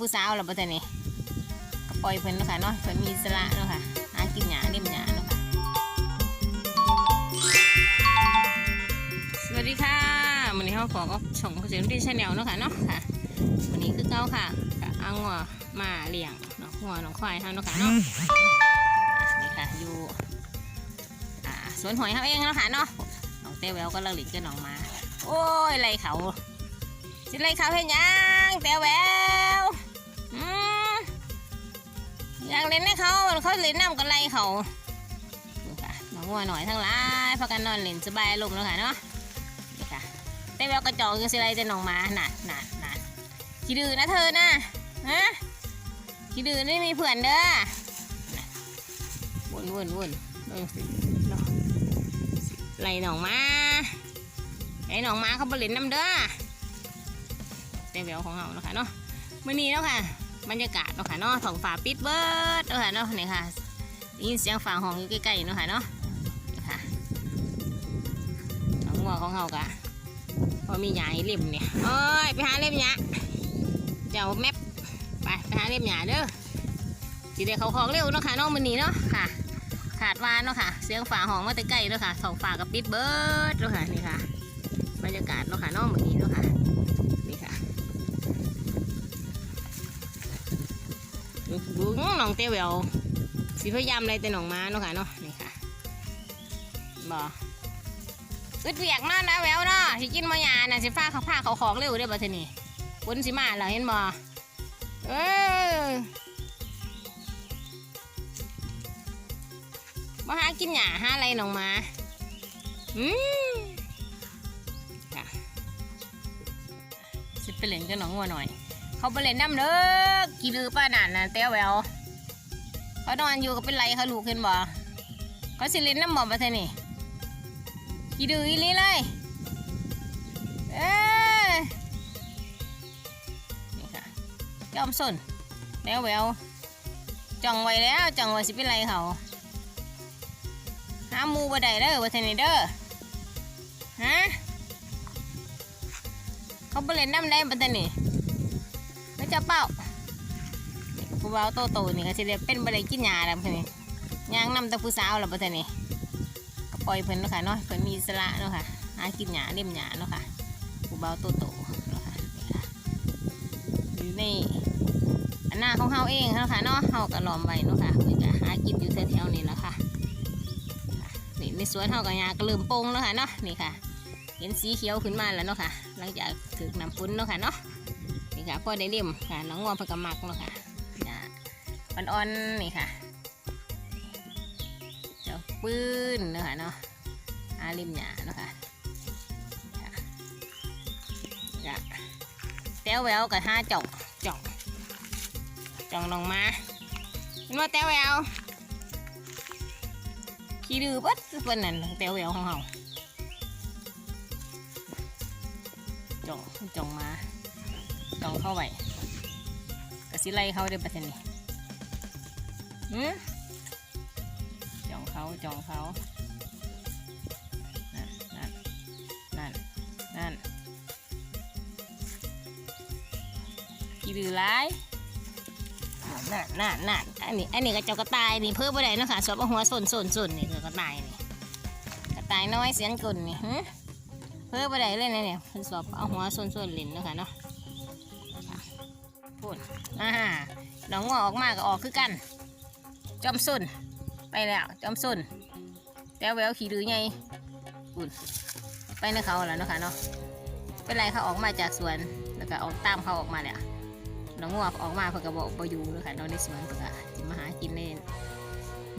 ผู้สาวแล้วบ่ทันนี่ก็ปล่อยเพิ่นเนาะค่ะเนาะเพิ่นมีสระเนาะค่ะหากินหญ้าเล่มหญ้าเนาะค่ะสวัสดีค่ะวันนี้เฮาขอก็ช่องเสียงดีชาแนลเนาะค่ะเนาะค่ะวันนี้คือเก้าค่ะก็เอางัวมาเลี้ยงเนาะงัวน้องควายเฮาเนาะค่ะเนาะนี่ค่ะอยู่อ่าสวนหอยเฮาเองเนาะค่ะเนาะน้องเต้แววก็เลิกหลิงกับน้องมา โอ้ยไรเขาสิไรเขาเห็นยังแต่แวว อยากเล่นให้เขาเขาเล่นน้ำกันไรเขานี่ค่ะน้องวัวหน่อยทั้งหลายพากันนอนเล่นสบายลมแล้วค่ะเนาะนี่ค่ะแต่แววกระจอกยังสิไรจะน้องหมาหนัดหนัดหนัดขี้ดื้อนะเธอนะฮะขี้ดื้อไม่มีเพื่อนเด้อน่ะวนวนวนเออสิเนาะไล่น้องมาไอ้หนองมาเขาบริเวณน้ำเด้อเต็มแววของเราเนาะค่ะเนาะมื่อนี้เนาะค่ะ บรรยากาศเนาะค่ะเนาะท้องฟ้าปิดเบิดเนาะค่ะเนาะนี่ค่ะได้ยินเสียงฟ้าห้องอยู่ใกล้ๆเนาะค่ะเนาะนี่ค่ะน้องงัวของเรากะพอมีหยาให้เล่มเนี่ยโอ้ยไปหาเล่มหยาเจ้าแมปไปไปหาเล่มหยาเด้อสิได้เขาของเร็วเนาะค่ะเนาะมื่อนี้เนาะค่ะ ขาดวานเนาะค่ะ เสียงฟ้าห้องมาแต่ใกล้เนาะค่ะท้องฟ้ากับปิดเบิดเนาะค่ะนี่ค่ะบรรยากาศเนาะค่ะเนอกเหมือนนี้เนาะค่ะ บุ้งน้องเต้วเวลสีพยายามเลยแต่หนองม้าเนาะค่ะเนาะนี่ค่ะบออึดเวียกมากนะแววเนาะสิกินมายาน่ะสิฟ้าเขาผ้าเขาของเร็วเด้อบ่เทนี่บนสิมาเหรอเห็นบ่เออมาหากินหญ้าหาอะไรน้องมาอืมสิไปเล่นกับน้องงัวหน่อย เขาไปเล่นน้ำเด้อกี่ลือป้านั่นนะเต้วแววเขานอนอยู่ก็เป็นไรเขาลูกเห็นบ่เขาสิเล่นน้ำบ่มาเท่านี่กี่ดื้ออีลีเลยเอ้ยนี่ค่ะจอมสนแต้วแววจ้องไว้แล้วจ้องไว้สิเป็นไรเขาหามูบ่ได้เด้อว่าเท่านี่เด้อฮะเขาไปเล่นน้ำได้ปัตตานี ไม่จะเป้าผู้บ่าวโตโตๆนี่ก็สิเรียกเป็นบันไดกินหญ้าแล้วปัตตานีย่างน้ำแตะผู้สาวแล้วปัตตานีก็ปล่อยเพิ่นเนาะค่ะเนาะเพิ่นมีอิสระเนาะค่ะหากินหญ้าเล่มหญ้าเนาะค่ะผู้บ่าวโตโตๆเนาะค่ะนี่ค่ะอยู่ในอันหน้าของเฮาเองเนาะค่ะเนาะเฮาก็ล้อมไว้เนาะค่ะเพิ่นก็หากินอยู่แถวๆนี้แหละค่ะค่ะนี่ในสวนเฮาก็หญ้าก็เริ่มโป่งแล้วค่ะเนาะนี่ค่ะเห็นสีเขียวขึ้นมาแล้วเนาะค่ะ หลังจากถึกน้ำปุ้นเนาะค่ะเนาะ นี่ค่ะพ่อได้เลี่ยมค่ะน้องงวเพกมักเนาะค่ะจ้ะอ่อนๆนี่ค่ะเจ้าปื้นเนาะค่ะเนาะอาริมหยาเนาะค่ะจ้ะแต้วแววกับห้าจ่องจ่องจ่องลงมาเห็นว่าแต้วแววขี้ดื้อปั๊ดเพิ่นนั่นแต้วแววของเฮาจ่องจ่องมา จองเข้าไปกระสิไล่เขาเดี๋ยวประเทศนี้หืมจองเขาจองเขานั่นนั่นนั่นนั่นกี่ดื้อร้ายนั่นนั่นนั่นอันนี้อันนี้ก็เจ้ากระต่ายนี่เพิ่มไปได้นะคะสวมเอาหัวส่นส่นส่นนี่คือกระต่ายนี่กระต่ายน้อยเสียงกลนนี่เพิ่มไปได้เลยนะเนี่ยเพิ่นสอบเอาหัวส่วนๆลิ้นนะคะเนาะ พูดอ่าน้องงัวออกมาก็ออกคือกัน จอมสุนไปแล้วจอมสุนแต่แววขี่ดื้อไงพูดไปในเขาแล้วเนะคะเนาะเป็นไรเขาออกมาจากสวนแล้วก็ออกตามเขาออกมาแล้วน้องงัวออกมาเพื่อกระบอกปอยู่เนาะคะเนาะในสวนเพื่อจะมาหากินใน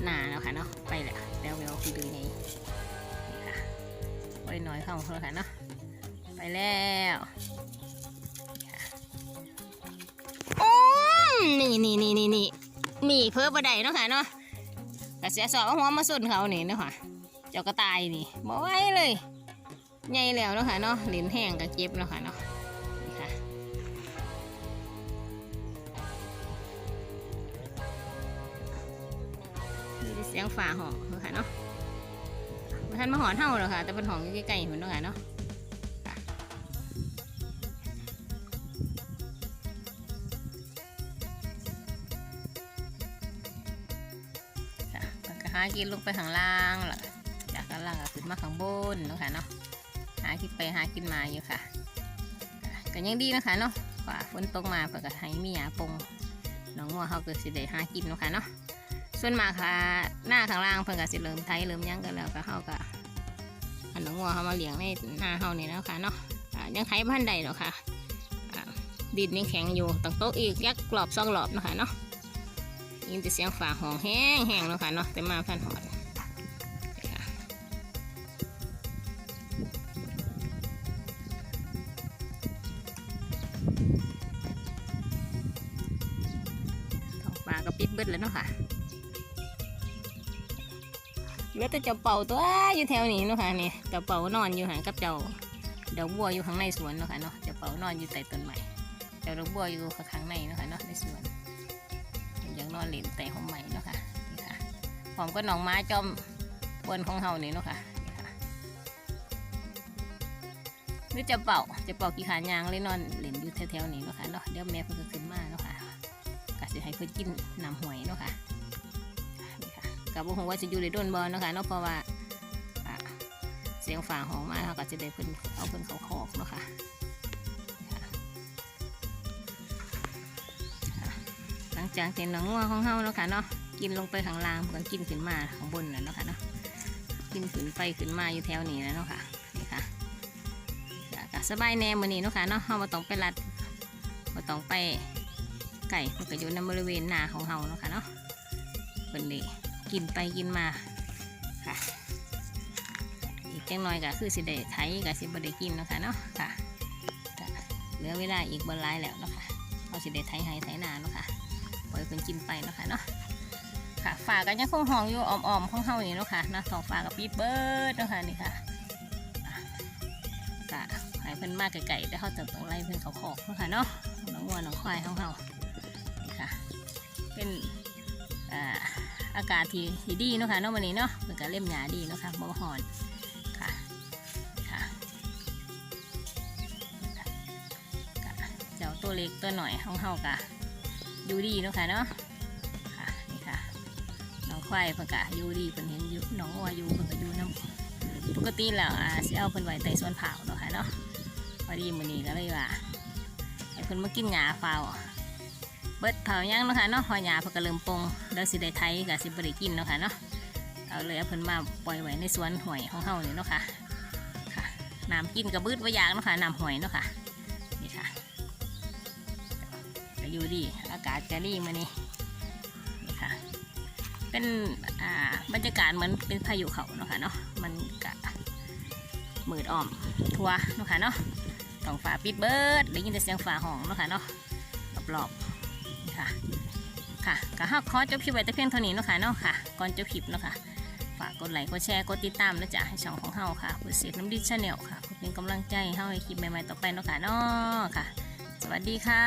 หนาเนาะค่ะเนาะไปแล้วแต่แววขี่ดื้อไงนี่ค่ะไปหน่อยเข้าแล้วค่ะเนาะไปแล้ว นี่นี่นี่นี่นี่นี่เพิ่มบันไดเนาะค่ะเนาะกระเสียสอบหัวมาสุนเขานี่เนาะค่ะ เจ้ากระต่ายนี่บ่ไหวเลยใหญ่แล้วเนาะค่ะเนาะเหรียญแห้งกับเจ็บเนาะค่ะเนาะนี่เสียงฝ่าหอกเนาะค่ะเนาะท่านมาหอนเท่าหรอค่ะ แต่เป็นหองอใกล้ๆหุ่นเนาะค่ะเนาะ หากินลงไปข้างล่างล่ะจากข้างล่างก็ขึ้นมาข้างบนนะคะเนาะหากินไปหากินมาอยู่ค่ะก็ยังดีนะคะเนาะว่าฝนตกมาเพื่อก็ให้มีหยาปงน้องงัวเขาก็สิได้หากินนะคะเนาะส่วนมากค่ะหน้าข้างล่างเพิ่นก็สิเริ่มไทยเริ่มหยังกันแล้วก็เฮาก็อันน้องงัวเขามาเลี้ยงในหน้าเฮานี่แล้วค่ะเนาะยังไทยพันใดหรอกค่ะอ่าดินยังแข็งอยู่ต้องโต๊ะอีกยักกรอบสองรอบนะคะเนาะ ยินแต่เสียงฝาห้องแห้งแห้งแล้วค่ะเนาะแต่มาพันหอดปลาก็ปิดเบิดแล้วเนาะค่ะเหลือแต่เจ้าเป่าตัวอยู่แถวนี้เนาะค่ะนี่เจ้าเป่านอนอยู่ห่างกับเจ้าดอกบัวอยู่ข้างในสวนเนาะค่ะเนาะเจ้าเป่านอนอยู่ใต้ต้นไม้เจ้าดอกบัวอยู่ข้างในเนาะค่ะเนาะในสวน นอนเล่นแต่หองใหม่เนาะค่ะนี่ค่ะพร้อมก็น้องไม้จอมปวนของเฮานี่เนาะค่ะนี่ค่ะหรือจะเป่าจะเป่ากี่ขายางเลยนอนเล่นอยู่แถวๆนี้เนาะค่ะเนาะเดี๋ยวแม่เพิ่นก็ขึ้นมาเนาะค่ะก็สิให้เพิ่นกินน้ำหวยเนาะค่ะนี่ค่ะกับบ่ฮู้ว่าจะอยู่ในด้นบ่เนาะค่ะเนาะเพราะว่าเสียงฝ่าห้องมาเขาก็จะได้เพิ่นเอาเพิ่นเขาคอกเนาะค่ะ จากที่น้องงัวของเฮาเนาะค่ะเนาะกินลงไปข้างล่างเพิ่นก็กินขึ้นมาข้างบนน่ะเนาะค่ะเนาะกินขึ้นไปขึ้นมาอยู่แถวนี้นะเนาะค่ะนี่ค่ะก็สบายแน่มือนี้เนาะค่ะเนาะเฮาบ่ต้องไปรัดบ่ต้องไปไก่มันก็อยู่ในบริเวณหน้าของเฮาเนาะค่ะเนาะเพิ่นนี่กินไปกินมาค่ะอีกจังน้อยก็คือสิได้ไถก็สิบได้กินเนาะค่ะเนาะค่ะเหลือเวลาอีกบ่หลายแล้วเนาะค่ะเราสิได้ไถให้ไถนาเนาะค่ะ ปล่อยเพิ่นกินไปเนาะค่ะเนาะค่ะฝากกันยังคงห้องอยู่อ้อมๆของเฮานี่เนาะค่ะนะท้องฟ้ากับปีเบิร์ดเนาะค่ะนี่ค่ะอะกะให้เพิ่นมากไกลๆแต่เฮาจะต้องไล่เพิ่นเขาขอกเนาะค่ะเนาะน้องวัวน้องควายของเฮานี่ค่ะ เป็นอ่าอากาศที่ที่ดีเนาะค่ะเนาะวันนี้เนาะเพิ่นก็เล่มหญ้าดีเนาะค่ะบ่ฮ้อนค่ะค่ะกะเจ้าตัวเล็กตัวหน่อยของเฮากะ อยู่ดีเนาะค่ะเนาะค่ะนี่ค่ะน้องควายเพิ่นกะอยู่ดีเพิ่นเห็นอยู่น้องวัวอยู่เพิ่นก็อยู่น้ำปกติแล้วอ่าสิเอาเพิ่นไว้ใต้สวนเผาเนาะค่ะเนาะพอดีมื้อนี้ก็เลยว่าให้เพิ่นมากินหญ้าเฝ้าเบิดเผายังเนาะค่ะเนาะพอหญ้าเพิ่นก็เริ่มปงแล้วสิได้ไถก็สิบ่ได้กินเนาะค่ะเนาะเอาเลยเอาเพิ่นมาปล่อยไว้ในสวนหอยของเฮานี่เนาะค่ะค่ะน้ำกินกระบืดว่ายากเนาะค่ะน้ำหอยเนาะค่ะ อยู่ดี อากาศก็ดีมานี่นี่ค่ะ เป็นอ่าบรรยากาศเหมือนเป็นพายุเขาเนาะค่ะเนาะ มันกะมืดอ้อม ทัวเนาะค่ะเนาะต้องฝาปิดเบิร์ดได้ยินแต่เสียงฝาห้องเนาะค่ะเนาะรอบๆนี่ค่ะ ค่ะก็ฮักขอจบคลิปไว้แต่เพียงเท่านี้เนาะค่ะเนาะค่ะ ก่อนจบคลิปเนาะค่ะฝากกดไลค์กดแชร์กดติดตามนะจ๊ะให้ช่องของเฮาค่ะเพื่อเสียน้ำดิชแนลค่ะเพื่อเป็นกำลังใจให้เฮาให้คลิปใหม่ๆต่อไปเนาะค่ะเนาะค่ะ สวัสดีค่ะ